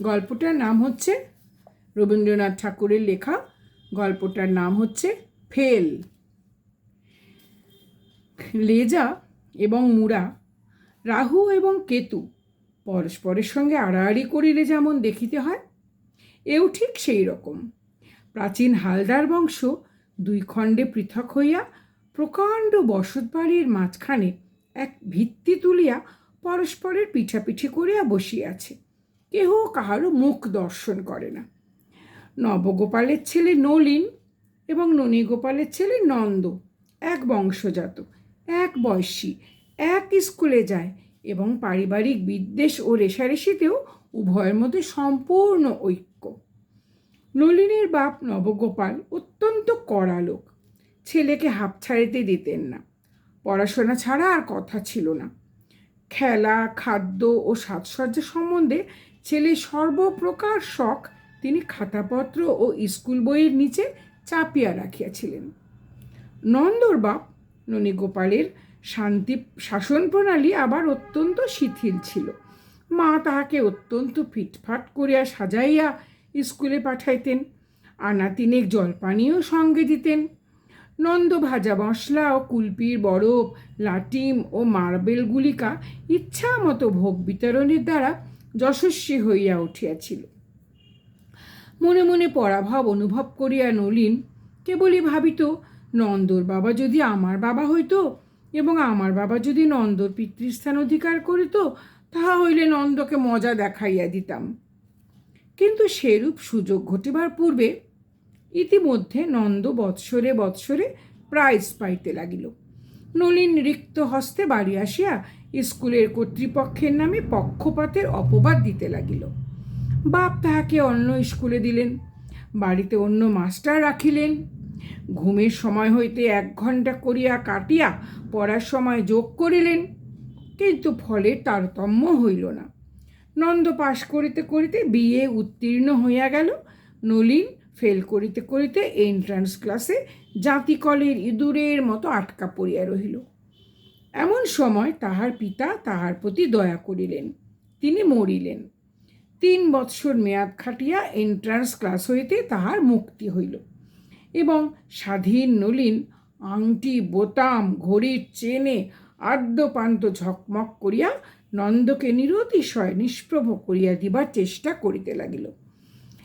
গল্পটার নাম হচ্ছে রবীন্দ্রনাথ ঠাকুরের লেখা। গল্পটার নাম হচ্ছে ফেল। লেজা এবং মুড়া, রাহু এবং কেতু পরস্পরের সঙ্গে আড়াআড়ি করিলে যেমন দেখিতে হয়, এও ঠিক সেই রকম। প্রাচীন হালদার বংশ দুই খণ্ডে পৃথক হইয়া প্রকাণ্ড বসতবাড়ির মাঝখানে এক ভিত্তি তুলিয়া পরস্পরের পিঠাপিঠি করিয়া বসিয়াছে। কেহ কাহারও মুখ দর্শন করে না। নবগোপালের ছেলে নলিন এবং ননীগোপালের ছেলে নন্দ, এক বংশজাত, এক বয়সী, এক স্কুলে যায় এবং পারিবারিক বিদ্বেষ ও রেশারেশিতেও উভয়ের মধ্যে সম্পূর্ণ ঐক্য। নলিনীর বাপ নবগোপাল অত্যন্ত কড়া লোক, ছেলেকে হাঁপ ছাড়িতে দিতেন না, পড়াশোনা ছাড়া আর কথা ছিল না। খেলা, খাদ্য ও সাজসজ্জা সম্বন্ধে ছেলের সর্বপ্রকার শখ তিনি খাতাপত্র ও স্কুল বইয়ের নিচে চাপিয়া রাখিয়াছিলেন। নন্দর বাপ ননীগোপালের শান্তি শাসন প্রণালী আবার অত্যন্ত শিথিল ছিল। মা তাহাকে অত্যন্ত ফিটফাট করিয়া সাজাইয়া স্কুলে পাঠাইতেন, আনা তিনেক জলপানিও সঙ্গে দিতেন। নন্দ ভাজা মশলা ও কুলপির বরফ, লাটিম ও মার্বেল গুলিকা ইচ্ছা মতো ভোগ বিতরণের দ্বারা যশস্বী হইয়া উঠিয়াছিল। মনে মনে পরাভাব অনুভব করিয়া নলিন কেবলই ভাবিত, নন্দর বাবা যদি আমার বাবা হইতো এবং আমার বাবা যদি নন্দর পিতৃস্থান অধিকার করিত, তাহা হইলে নন্দকে মজা দেখাইয়া দিতাম। কিন্তু সেরূপ সুযোগ ঘটিবার পূর্বে ইতিমধ্যে নন্দ বৎসরে বৎসরে প্রাইজ পাইতে লাগিল। নলিন রিক্ত হস্তে বাড়ি আসিয়া স্কুলের কর্তৃপক্ষের নামে পক্ষপাতের অপবাদ দিতে লাগিল। বাপ তাহাকে অন্য স্কুলে দিলেন, বাড়িতে অন্য মাস্টার রাখিলেন। ঘুমের সময় হইতে এক ঘণ্টা করিয়া কাটিয়া পড়ার সময় যোগ করিলেন, কিন্তু ফলে তারতম্য হইল না। নন্দ পাশ করিতে করিতে বিয়ে উত্তীর্ণ হইয়া গেল, নলিন ফেল করিতে করিতে এন্ট্রান্স ক্লাসে জাতিকলের ইঁদুরের মতো আটকা পড়িয়া রহিল। এমন সময় তাহার পিতা তাহার প্রতি দয়া করিলেন। তিনি মরিলেন। তিন বৎসর মেয়াদ খাটিয়া এন্ট্রান্স ক্লাস হইতে তাহার মুক্তি হইল এবং স্বাধীন নলিন আংটি, বোতাম, ঘড়ির চেনে আদ্যপান্ত ঝকমক করিয়া নন্দকে নিরতিশয়, নিষ্প্রভ করিয়া দিবার চেষ্টা করিতে লাগিল।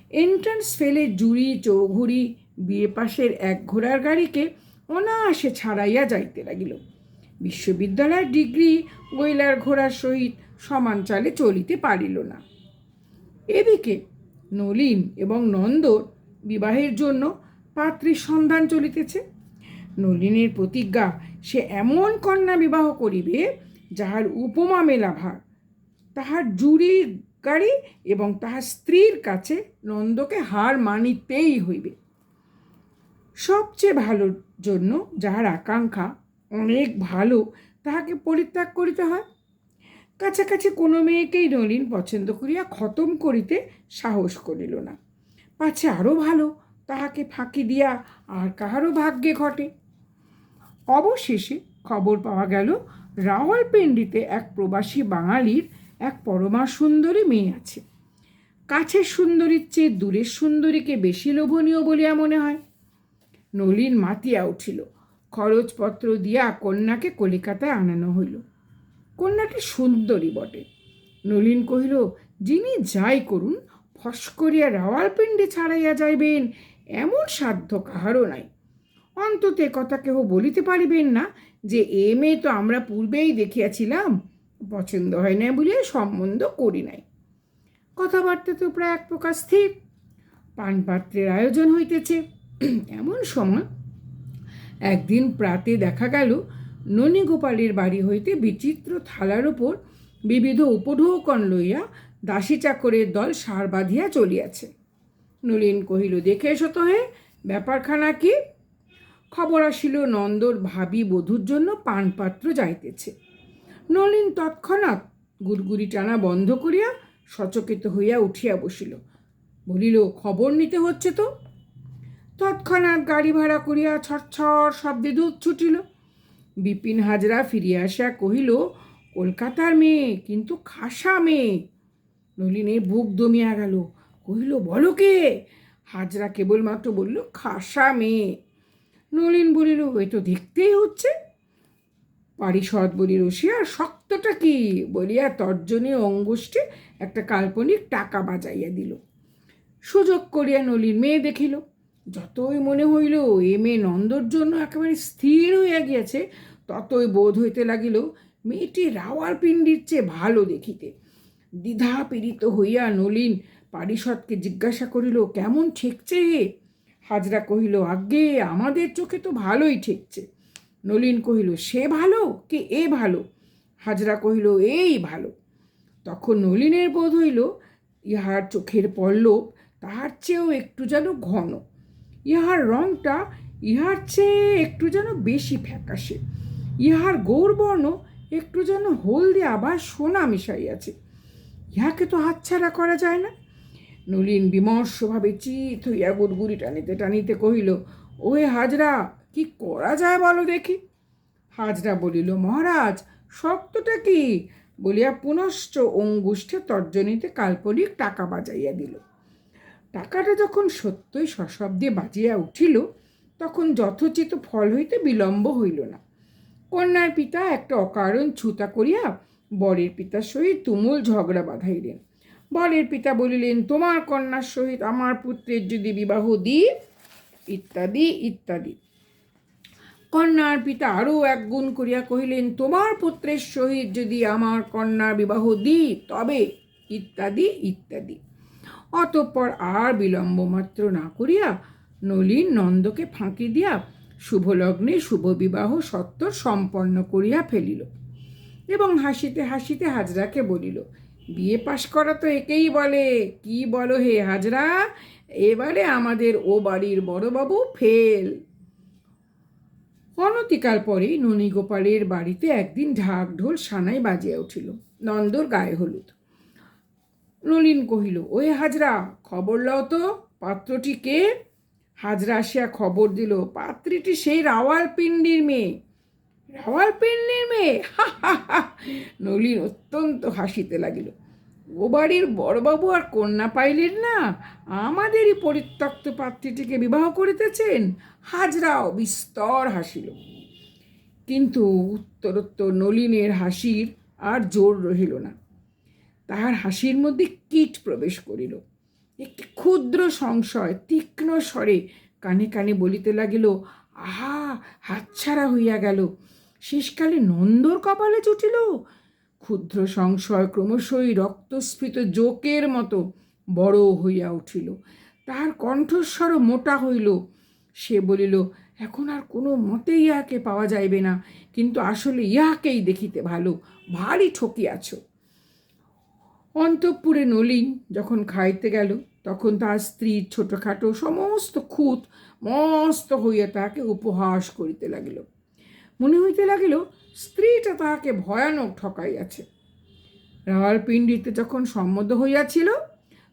এন্ট্রান্স ফেলে জুড়ি চৌঘুরি বিয়ে পাশের এক ঘোড়ার গাড়িকে অনায়াসে ছাড়াইয়া যাইতে লাগিল। বিশ্ববিদ্যালয়ের ডিগ্রি গৈলার ঘোড়ার সহিত সমান চালে চলিতে পারিল না। এদিকে নলিন এবং নন্দর বিবাহের জন্য পাত্রীর সন্ধান চলিতেছে। নলিনের প্রতিজ্ঞা, সে এমন কন্যা বিবাহ করিবে যাহার উপমা মেলা ভার, তাহার জুড়ি গাড়ি এবং তাহার স্ত্রীর কাছে নন্দকে হার মানিতেই হইবে। সবচেয়ে ভালোর জন্য যাহার আকাঙ্ক্ষা অনেক ভালো, তাহাকে পরিত্যাগ করিতে হয়। কাছাকাছি কোনো মেয়েকেই নলিন পছন্দ করিয়া খতম করিতে সাহস করিল না। পাছে আরও ভালো, তাহাকে ফাঁকি দিয়া আর কাহারও ভাগ্যে ঘটে। অবশেষে খবর পাওয়া গেল রাওয়ালপিন্ডিতে এক প্রবাসী বাঙালির এক পরমা সুন্দরী মেয়ে আছে। কাছের সুন্দরীর চেয়ে দূরের সুন্দরীকে বেশি লোভনীয় বলিয়া মনে হয়। নলিন মাতিয়া উঠিল খরচপত্র দিয়া কন্যাকে কলিকাতায় আনানো হইল। কন্যাটি সুন্দরী বটে। নলিন কহিল, যিনি যাই করুন, ফস করিয়া রাওয়ালপিন্ডি ছাড়াইয়া যাইবেন, এমন সাধ্য কাহারও নাই। অন্তত কথা কেহ বলিতে পারিবেন না যে, এ মেয়ে তো আমরা পূর্বেই দেখিয়াছিলাম। পছন্দ হয় না বলিয়া সম্বন্ধ করি নাই। কথাবার্তা তো প্রায় এক প্রকার স্থির। পানপাত্রের আয়োজন হইতেছে। এমন সময় একদিন প্রাতে দেখা গেল ননীগোপালের বাড়ি হইতে বিচিত্র থালার উপর বিবিধ উপঢৌকন লইয়া দাসী চাকরের দল সার বাঁধিয়া চলিয়াছে। নলিন কহিল, দেখে এসো তো হে, ব্যাপারখানা কি? খবর আসিল, নন্দর ভাবি বধূর জন্য পানপাত্র যাইতেছে। নলিন তৎক্ষণাৎ গুড়গুড়ি টানা বন্ধ করিয়া সচকিত হইয়া উঠিয়া বসিল। বলিল, খবর নিতে হচ্ছে তো? তৎক্ষণাৎ গাড়ি ভাড়া করিয়া ছটছট শব্দে দুধ ছুটিল। বিপিন হাজরা ফিরিয়া আসিয়া কহিল, কলকাতার মেয়ে, কিন্তু খাসা মেয়ে। নলিনের বুক দমিয়া গেল। কহিল, বলো কে? হাজরা কেবলমাত্র বলল, খাসা মেয়ে। নলিন বলিল এ তো দেখতেই হচ্ছে। পারিষদ বলি রসিয়া শক্তটা কি? বলিয়া তর্জনী অঙ্গুষ্ঠে একটা কাল্পনিক টাকা বাজাইয়া দিল। সুযোগ করিয়া নলিন মেয়ে দেখিল। যতই মনে হইল এ নন্দর জন্য একেবারে স্থির হইয়া গিয়াছে, ততই বোধ হইতে লাগিল মেয়েটি রাওয়ার পিণ্ডির চেয়ে ভালো দেখিতে। দ্বিধা পীড়িত হইয়া নলিন পারিষদকে জিজ্ঞাসা করিল, কেমন ঠেকছে হাজরা কহিল, আজ্ঞে, আমাদের চোখে তো ভালোই ঠেকছে। নলিন কহিল, সে ভালো কি এ ভালো? হাজরা কহিল, এই ভালো। তখন নলিনের বোধ হইল, ইহার চোখের পল্লব তাহার চেয়েও একটু যেন ঘন। ইহার রংটা ইহার চেয়ে একটু যেন বেশি ফ্যাকাশে। ইহার গৌরবর্ণ একটু যেন হলদে আবার সোনা মিশাইয়াছে। ইহাকে তো হাতছাড়া করা যায় না। নলিন বিমর্ষভাবে চিত হইয়া গুড়গুড়ি টানিতে টানিতে কহিল, ওহে হাজরা, কি করা যায় বলো দেখি? হাজরা বলিল, মহারাজ, শক্তটা কি? বলিয়া পুনশ্চ অঙ্গুষ্ঠে তর্জনীতে কাল্পনিক টাকা বাজাইয়া দিল। টাকাটা যখন সত্যই সশব্দে বাজিয়া উঠিল, তখন যথোচিত ফল হইতে বিলম্ব হইল না। কন্যার পিতা একটা অকারণ ছুতা করিয়া বরের পিতার সহিত তুমুল ঝগড়া বাঁধাইলেন। বরের পিতা বলিলেন, তোমার কন্যার সহিত আমার পুত্রের যদি বিবাহ দিই? ইত্যাদি ইত্যাদি। কন্যার পিতা আরও এক গুণ করিয়া কহিলেন, তোমার পুত্রের সহিত যদি আমার কন্যার বিবাহ দিই, তবে? ইত্যাদি ইত্যাদি। অতঃপর আর বিলম্ব মাত্র না করিয়া নলিন নন্দকে ফাঁকি দিয়া শুভলগ্নে শুভ বিবাহ সত্তর সম্পন্ন করিয়া ফেলিল এবং হাসিতে হাসিতে হাজরাকে বলিল, বিয়ে পাশ করা তো একেই বলে। কি বলো হে হাজরা? এবারে আমাদের ও বাড়ির বড়বাবু ফেল। অনতিকাল পরেই ননীগোপালের বাড়িতে একদিন ঢাক ঢোল সানাই বাজিয়া উঠিল। নন্দর গায়ে হলুদ। নলিন কহিল ওই হাজরা, খবর লও তো, পাত্রটি কে? হাজরা আসিয়া খবর দিল, পাত্রীটি সেই রাওয়ালপিন্ডির মেয়ে। রাওয়ালপিন্ডির মেয়ে? নলিন অত্যন্ত হাসিতে লাগিল, ও বাড়ির বড়বাবু আর কন্যা পাইলেন না? আমাদেরই পরিত্যক্ত পাত্রীটিকে বিবাহ করিতেছেন? হাজরাও বিস্তর হাসিল, কিন্তু উত্তরোত্তর নলিনের হাসির আর জোর রহিল না। তাহার হাসির মধ্যে কীট প্রবেশ করিল। একটি ক্ষুদ্র সংশয় তীক্ষ্ণ স্বরে কানে কানে বলিতে লাগিল, আহা, হাতছাড়া হইয়া গেল। শেষকালে নন্দর কপালে জুটিল। ক্ষুদ্র সংশয় ক্রমশই রক্তস্ফীত জোকের মতো বড় হইয়া উঠিল। তাহার কণ্ঠস্বরও মোটা হইল। সে বলিল, এখন আর কোনো মতে ইহাকে পাওয়া যাইবে না। কিন্তু আসলে ইহাকেই দেখিতে ভালো। ভারী ঠকিয়াছ। অন্তঃপুরে নলিন যখন খাইতে গেল, তখন তার স্ত্রীর ছোটোখাটো সমস্ত খুঁত মস্ত হইয়া তাহাকে উপহাস করিতে লাগিল। মনে হইতে লাগিল, স্ত্রীটা তাহাকে ভয়ানক ঠকাইয়াছে। রাওয়ালপিন্ডিতে যখন সম্মত হইয়াছিল,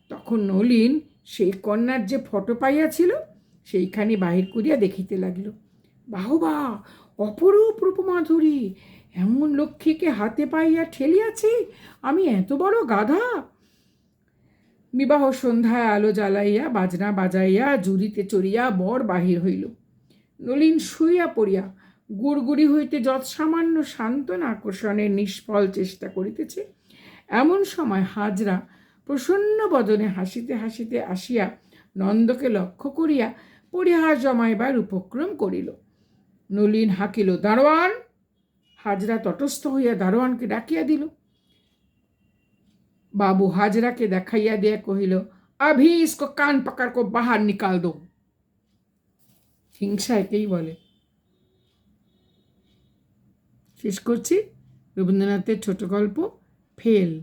তখন নলিন সেই কন্যার যে ফটো পাইয়াছিল, সেইখানে বাহির করিয়া দেখিতে লাগিল। বাহবা, অপরূপ রূপমাধুরী, এমন লক্ষ্মীকে হাতে পাইয়া ঠেলিয়াছি, আমি এত বড় গাধা? বিবাহ সন্ধ্যায় আলো জ্বালাইয়া, বাজনা বাজাইয়া, জুড়িতে চড়িয়া বর বাহির হইল। নলিন শুইয়া পড়িয়া, গুড়গুড়ি হইতে যৎ সামান্য সান্ত্বনা আকর্ষণের নিষ্ফল চেষ্টা করিতেছে। এমন সময় হাজরা প্রসন্ন বদনে হাসিতে হাসিতে আসিয়া নন্দকে লক্ষ্য করিয়া পরিহাস জমাইবার উপক্রম করিল। নলিন হাকিল, দারোয়ান! হাজরা তটস্থ হইয়া দারোয়ানকে ডাকিয়া দিল। বাবু হাজরাকে দেখাইয়া দিয়া কহিল আভি ইসকো কান পাকার কো বাহার নিকাল দো। হিংসা একেই বলে। শেষ করছি। রবীন্দ্রনাথের ছোট গল্প, ফেল।